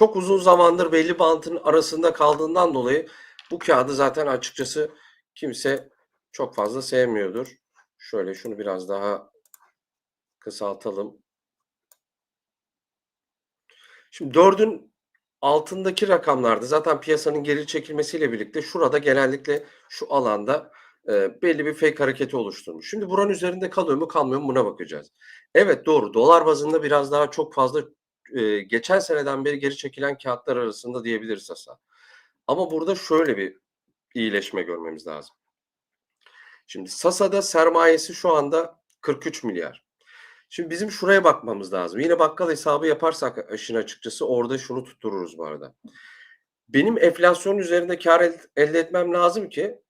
çok uzun zamandır belli bantın arasında kaldığından dolayı bu kağıdı zaten açıkçası kimse çok fazla sevmiyordur. Şöyle şunu biraz daha kısaltalım. Şimdi dördün altındaki rakamlarda zaten piyasanın geri çekilmesiyle birlikte şurada genellikle şu alanda e, belli bir fake hareketi oluşturmuş. Şimdi buranın üzerinde kalıyor mu kalmıyor mu buna bakacağız. Evet doğru dolar bazında biraz daha çok fazla e, geçen seneden beri geri çekilen kağıtlar arasında diyebiliriz Hasan. Ama burada şöyle bir iyileşme görmemiz lazım. Şimdi Sasa'da sermayesi şu anda 43 milyar. Şimdi bizim şuraya bakmamız lazım. Yine bakkal hesabı yaparsak işin açıkçası orada şunu tuttururuz bu arada. Benim enflasyon üzerinde kar el- elde etmem lazım ki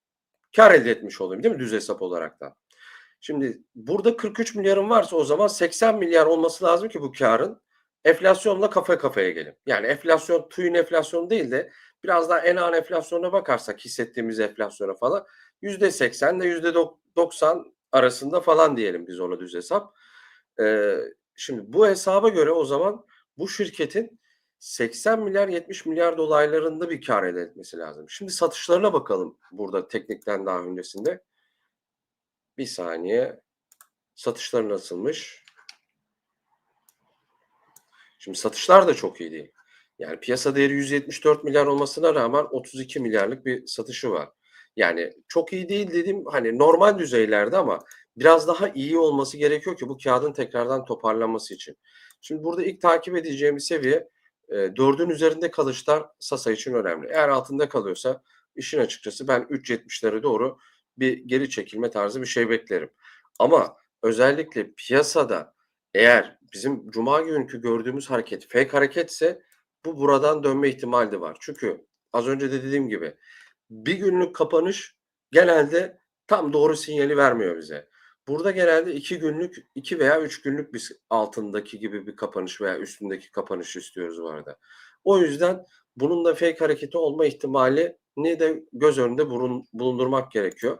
kar elde etmiş olayım değil mi düz hesap olarak da. Şimdi burada 43 milyarım varsa o zaman 80 milyar olması lazım ki bu karın enflasyonla kafa kafaya gelin. Yani enflasyon TÜİ'nin enflasyonu değil de biraz daha en an enflasyona bakarsak hissettiğimiz enflasyona falan %80 ile %90 arasında falan diyelim biz ona düz hesap. Ee, şimdi bu hesaba göre o zaman bu şirketin 80 milyar 70 milyar dolaylarında bir kar elde etmesi lazım. Şimdi satışlarına bakalım burada teknikten daha öncesinde. Bir saniye. Satışları nasılmış? Şimdi satışlar da çok iyi değil. Yani piyasa değeri 174 milyar olmasına rağmen 32 milyarlık bir satışı var. Yani çok iyi değil dedim hani normal düzeylerde ama biraz daha iyi olması gerekiyor ki bu kağıdın tekrardan toparlanması için. Şimdi burada ilk takip edeceğimiz seviye e, dördün üzerinde kalışlar Sasa için önemli. Eğer altında kalıyorsa işin açıkçası ben 3.70'lere doğru bir geri çekilme tarzı bir şey beklerim. Ama özellikle piyasada eğer bizim cuma günkü gördüğümüz hareket fake hareketse bu buradan dönme ihtimali de var. Çünkü az önce de dediğim gibi bir günlük kapanış genelde tam doğru sinyali vermiyor bize. Burada genelde iki günlük, iki veya üç günlük biz altındaki gibi bir kapanış veya üstündeki kapanış istiyoruz bu arada. O yüzden bunun da fake hareketi olma ihtimali ne de göz önünde bulun- bulundurmak gerekiyor.